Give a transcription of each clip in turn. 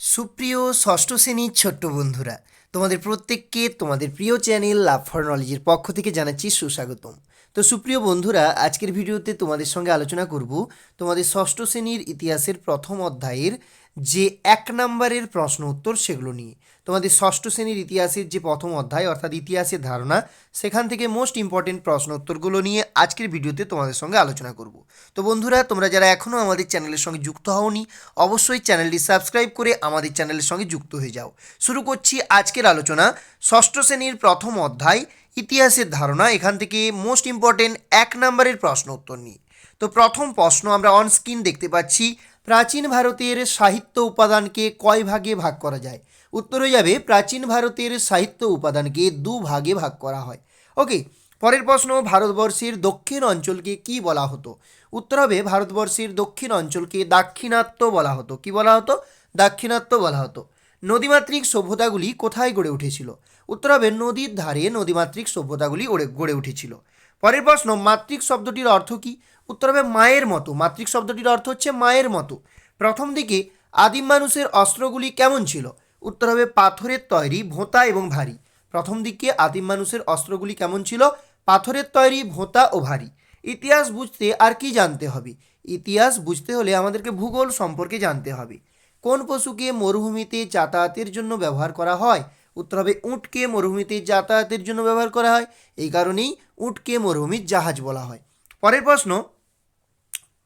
সুপ্রিয় ষষ্ঠ শ্রেণির ছোট্ট বন্ধুরা, তোমাদের প্রত্যেককে তোমাদের প্রিয় চ্যানেল লাভ ফর নলেজের পক্ষ থেকে জানাচ্ছি সুস্বাগতম। তো সুপ্রিয় বন্ধুরা, আজকের ভিডিওতে তোমাদের সঙ্গে আলোচনা করব তোমাদের ষষ্ঠ শ্রেণির ইতিহাসের প্রথম অধ্যায়ের যে এক নম্বরের প্রশ্ন উত্তর সেগুলো নিয়ে। তোমাদের ষষ্ঠ শ্রেণির ইতিহাসের যে প্রথম অধ্যায়, অর্থাৎ ইতিহাসের ধারণা, সেখান থেকে মোস্ট ইম্পর্টেন্ট প্রশ্ন উত্তরগুলো নিয়ে আজকের ভিডিওতে তোমাদের সঙ্গে আলোচনা করব। তো বন্ধুরা, তোমরা যারা এখনও আমাদের চ্যানেলের সঙ্গে যুক্ত হওনি, অবশ্যই চ্যানেলটি সাবস্ক্রাইব করে আমাদের চ্যানেলের সঙ্গে যুক্ত হয়ে যাও। শুরু করছি আজকের আলোচনা ষষ্ঠ শ্রেণির প্রথম অধ্যায় ইতিহাসের ধারণা এখান থেকে মোস্ট ইম্পর্টেন্ট এক নম্বরের প্রশ্ন উত্তর নিয়ে তো প্রথম প্রশ্ন আমরা অন স্ক্রিন দেখতে পাচ্ছি, প্রাচীন ভারতের সাহিত্য উপাদানকে কয় ভাগে ভাগ করা যায়? উত্তর হয়ে যাবে, প্রাচীন ভারতের সাহিত্য উপাদানকে দু ভাগে ভাগ করা হয়। ওকে পরের প্রশ্ন, ভারতবর্ষের দক্ষিণ অঞ্চলকে কি বলা হতো? উত্তর হবে, ভারতবর্ষের দক্ষিণ অঞ্চলকে দাক্ষিণাত্য বলা হতো। কি বলা হতো? দাক্ষিণাত্য বলা হতো। নদীমাতৃক সভ্যতাগুলি কোথায় গড়ে উঠেছিল? উত্তর হবে নদীর ধারে নদীমাতৃক সভ্যতাগুলি গড়ে উঠেছিল। পরের প্রশ্ন, মাতৃক শব্দটির অর্থ কি? উত্তর হবে মায়ের মতো। মাতৃক শব্দটির অর্থ হচ্ছে মায়ের মতো। প্রথম দিকে আদিম মানুষের অস্ত্রগুলি কেমন ছিল? উত্তর হবে পাথরের তৈরি, ভোঁতা এবং ভারী। প্রথম দিকে আদিম মানুষের অস্ত্রগুলি কেমন ছিল? পাথরের তৈরি, ভোঁতা ও ভারী। ইতিহাস বুঝতে আর কি জানতে হবে? ইতিহাস বুঝতে হলে আমাদেরকে ভূগোল সম্পর্কে জানতে হবে। কোন পশুকে মরুভূমিতে যাতায়াতের জন্য ব্যবহার করা হয়? উত্তর হবে উটকে মরুভূমিতে যাতায়াতের জন্য ব্যবহার করা হয়। এই কারণেই উটকে মরুভূমির জাহাজ বলা হয়। পরের প্রশ্ন,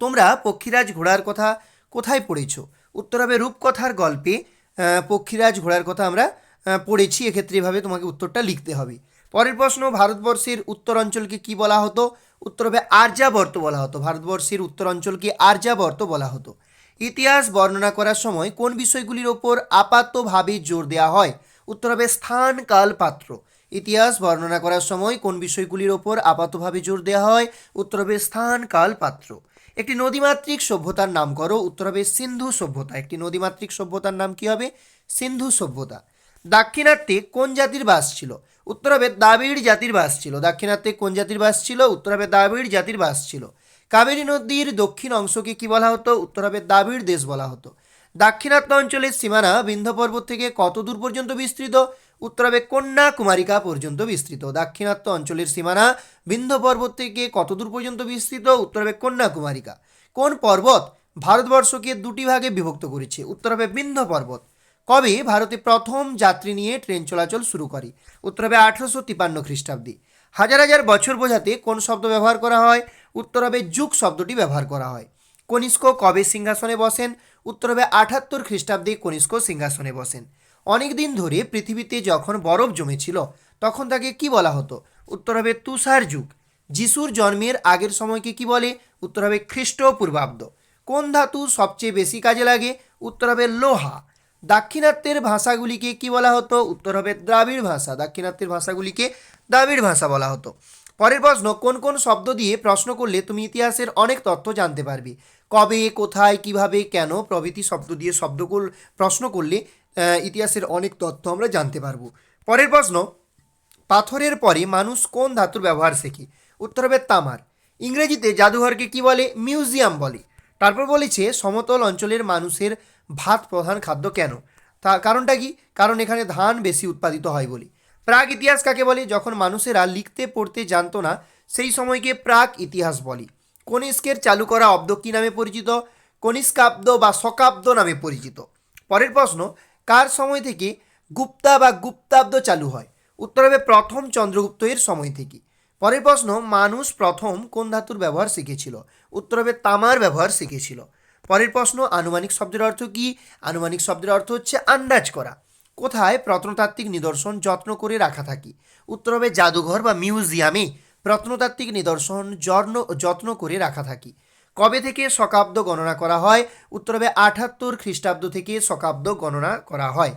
তোমরা পক্ষীরাজ ঘোড়ার কথা কোথায় পড়েছ? উত্তর হবে রূপকথার গল্পে পক্ষীরাজ ঘোড়ার কথা আমরা পড়েছি। এক্ষেত্রে এভাবে তোমাকে উত্তরটা লিখতে হবে। পরের প্রশ্ন, ভারতবর্ষের উত্তর অঞ্চলকে কি বলা হতো? উত্তর হবে আর্যাবর্ত বলা হতো। ভারতবর্ষের উত্তর অঞ্চলকে আর্যাবর্ত বলা হতো। ইতিহাস বর্ণনা করার সময় কোন বিষয়গুলির ওপর আপাতভাবে জোর দেওয়া হয়? উত্তর হবে স্থান, কাল, পাত্র। ইতিহাস বর্ণনা করার সময় কোন বিষয়গুলির ওপর আপাতভাবে জোর দেওয়া হয়? উত্তর হবে স্থান, কাল, পাত্র। একটি নদীমাতৃক সভ্যতার নাম করো। উত্তর হবে সিন্ধু সভ্যতা। একটি নদীমাতৃক সভ্যতার নাম কি হবে? সিন্ধু সভ্যতা। দাক্ষিণাত্যে কোন জাতির বাস ছিল? উত্তর হবে দ্রাবিড় জাতির বাস ছিল। দাক্ষিণাত্যে কোন জাতির বাস ছিল? উত্তর হবে দ্রাবিড় জাতির বাস ছিল। কাবেরী নদীর দক্ষিণ অংশকে কি বলা হতো? উত্তর হবে দ্রাবিড় দেশ বলা হতো। দাক্ষিণাত্য অঞ্চলের সীমানা বিন্ধ্য পর্বত থেকে কত দূর পর্যন্ত বিস্তৃত? উত্তর হবে কন্যাকুমারিকা পর্যন্ত বিস্তৃত। দাক্ষিণাত্য অঞ্চলের সীমানা বিন্ধ্য পর্বত থেকে কত দূর পর্যন্ত বিস্তৃত? উত্তর হবে কন্যাকুমারিকা। কোন পর্বত ভারতবর্ষকে দুটি ভাগে বিভক্ত করেছে? উত্তর হবে বিন্ধ্য পর্বত। কবে ভারতে প্রথম যাত্রী নিয়ে ট্রেন চলাচল শুরু করে? উত্তর হবে আঠারোশো তিপান্ন খ্রিস্টাব্দে। হাজার হাজার বছর বোঝাতে কোন শব্দ ব্যবহার করা হয়? উত্তর হবে যুগ শব্দটি ব্যবহার করা হয়। কনিষ্ক কবে সিংহাসনে বসেন? উত্তর হবে আঠাত্তর খ্রিস্টাব্দে কনিষ্ক সিংহাসনে বসেন। অনেক দিন ধরে পৃথিবীতে যখন বরফ জমেছিল, তখন তাকে কি বলা হতো? উত্তর হবে তুষার যুগ। যিশুর জন্মের আগের সময়কে কি বলে? উত্তর হবে খ্রিস্টপূর্বাব্দ কোন ধাতু সবচেয়ে বেশি কাজে লাগে? উত্তর হবে লোহা। দাক্ষিণাত্যের ভাষাগুলিকে কি বলা হতো? উত্তর হবে দ্রাবিড় ভাষা। দাক্ষিণাত্যের ভাষাগুলিকে দ্রাবিড় ভাষা বলা হতো। পরের প্রশ্ন, কোন কোন শব্দ দিয়ে প্রশ্ন করলে তুমি ইতিহাসের অনেক তথ্য জানতে পারবে? কবে, কোথায়, কীভাবে, কেন প্রভৃতি শব্দ দিয়ে শব্দ প্রশ্ন করলে ইতিহাসের অনেক তথ্য আমরা জানতে পারব। পরের প্রশ্ন, পাথরের পরে মানুষ কোন ধাতুর ব্যবহার শেখে? উত্তর হবে তামার। ইংরেজিতে জাদুঘরকে কি বলে? মিউজিয়াম বলে। তারপর বলেছে, সমতল অঞ্চলের মানুষের ভাত প্রধান খাদ্য কেন? তা কারণটা কি? কারণ এখানে ধান বেশি উৎপাদিত হয় বলে। প্রাক ইতিহাস কাকে বলে? যখন মানুষেরা লিখতে, পড়তে জানতো না, সেই সময়কে প্রাক ইতিহাস বলে। কনিষ্কের চালু করা অব্দ কী নামে পরিচিত, কনিষ্কাব্দ বা শকাব্দ নামে পরিচিত। পরের প্রশ্ন, কার সময় থেকে গুপ্তা বা গুপ্তাব্দ চালু হয়? উত্তর হবে প্রথম চন্দ্রগুপ্ত এর সময় থেকে। পরের প্রশ্ন, মানুষ প্রথম কোন ধাতুর ব্যবহার শিখেছিল? উত্তর হবে তামার ব্যবহার শিখেছিল। পরের প্রশ্ন, আনুমানিক শব্দের অর্থ কি? আনুমানিক শব্দের অর্থ হচ্ছে আন্দাজ করা। কোথায় প্রত্নতাত্ত্বিক নিদর্শন যত্ন করে রাখা থাকি? উত্তর হবে জাদুঘর বা মিউজিয়ামে প্রত্নতাত্ত্বিক নিদর্শন যত্ন যত্ন করে রাখা থাকি। কবে থেকে শকাব্দ গণনা করা হয়? উত্তর হবে আঠাত্তর খ্রিস্টাব্দ থেকে শকাব্দ গণনা করা হয়।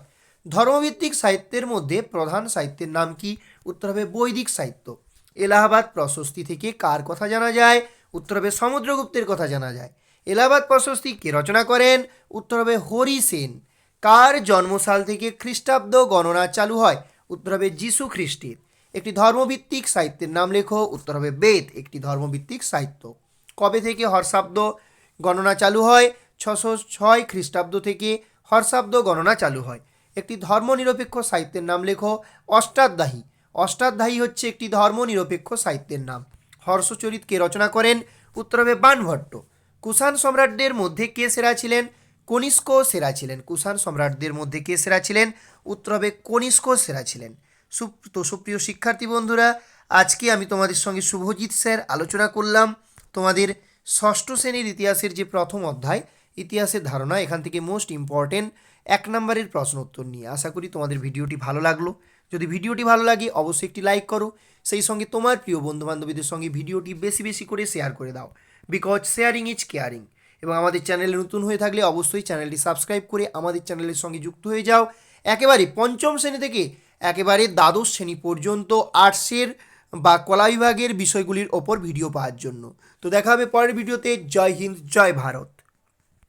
ধর্মভিত্তিক সাহিত্যের মধ্যে প্রধান সাহিত্যের নাম কি? উত্তর হবে বৈদিক সাহিত্য। এলাহাবাদ প্রশস্তি থেকে কার কথা জানা যায়? উত্তর হবে সমুদ্রগুপ্তের কথা জানা যায়। এলাহাবাদ প্রশস্তি কে রচনা করেন? উত্তর হবে হরি সেন। কার জন্মসাল থেকে খ্রিস্টাব্দ গণনা চালু হয়? উত্তর হবে যিশু খ্রিস্টের একটি ধর্মভিত্তিক সাহিত্যের নাম লেখো, উত্তর হবে বেদ, একটি ধর্মভিত্তিক সাহিত্য। কবে থেকে হর্ষাব্দ গণনা চালু হয়? ছশো ছয় খ্রিস্টাব্দ থেকে হর্ষাব্দ গণনা চালু হয়। একটি ধর্মনিরপেক্ষ সাহিত্যের নাম লেখো, অষ্টাধ্যায়ী। অষ্টাধ্যায়ী হচ্ছে একটি ধর্মনিরপেক্ষ সাহিত্যের নাম। হর্ষচরিত কে রচনা করেন, উত্তর হবে বাণভট্ট কুষাণ সম্রাটদের মধ্যে কে সেরা ছিলেন? কনিষ্ক সেরা ছিলেন। কুষাণ সম্রাটদের মধ্যে কে সেরা ছিলেন? উত্তর হবে কনিষ্ক সেরা ছিলেন। তো সুপ্রিয় শিক্ষার্থী বন্ধুরা, আজকে আমি তোমাদের সঙ্গে শুভজিৎ স্যার আলোচনা করলাম তোমাদের ষষ্ঠ শ্রেণির ইতিহাসের যে প্রথম অধ্যায়, ইতিহাসের ধারণা, এখান থেকে মোস্ট ইম্পর্টেন্ট এক নম্বরের প্রশ্ন উত্তর নিয়ে। আশা করি তোমাদের ভিডিওটি ভালো লাগল। যদি ভিডিওটি ভালো লাগে, অবশ্যই একটি লাইক করো। সেই সঙ্গে তোমার প্রিয় বন্ধু বান্ধবীদের সঙ্গে ভিডিওটি বেশি বেশি করে শেয়ার করে দাও। বিকজ শেয়ারিং ইজ কেয়ারিং এবং আমাদের চ্যানেলে নতুন হয়ে থাকলে অবশ্যই চ্যানেলটি সাবস্ক্রাইব করে আমাদের চ্যানেলের সঙ্গে যুক্ত হয়ে যাও। একেবারে পঞ্চম শ্রেণি থেকে একেবারে দ্বাদশ শ্রেণি পর্যন্ত আর্টসের বা কলা বিভাগের বিষয়গুলির ওপর ভিডিও পাওয়ার জন্য। তো দেখা হবে পরের ভিডিওতে। জয় হিন্দ, জয় ভারত।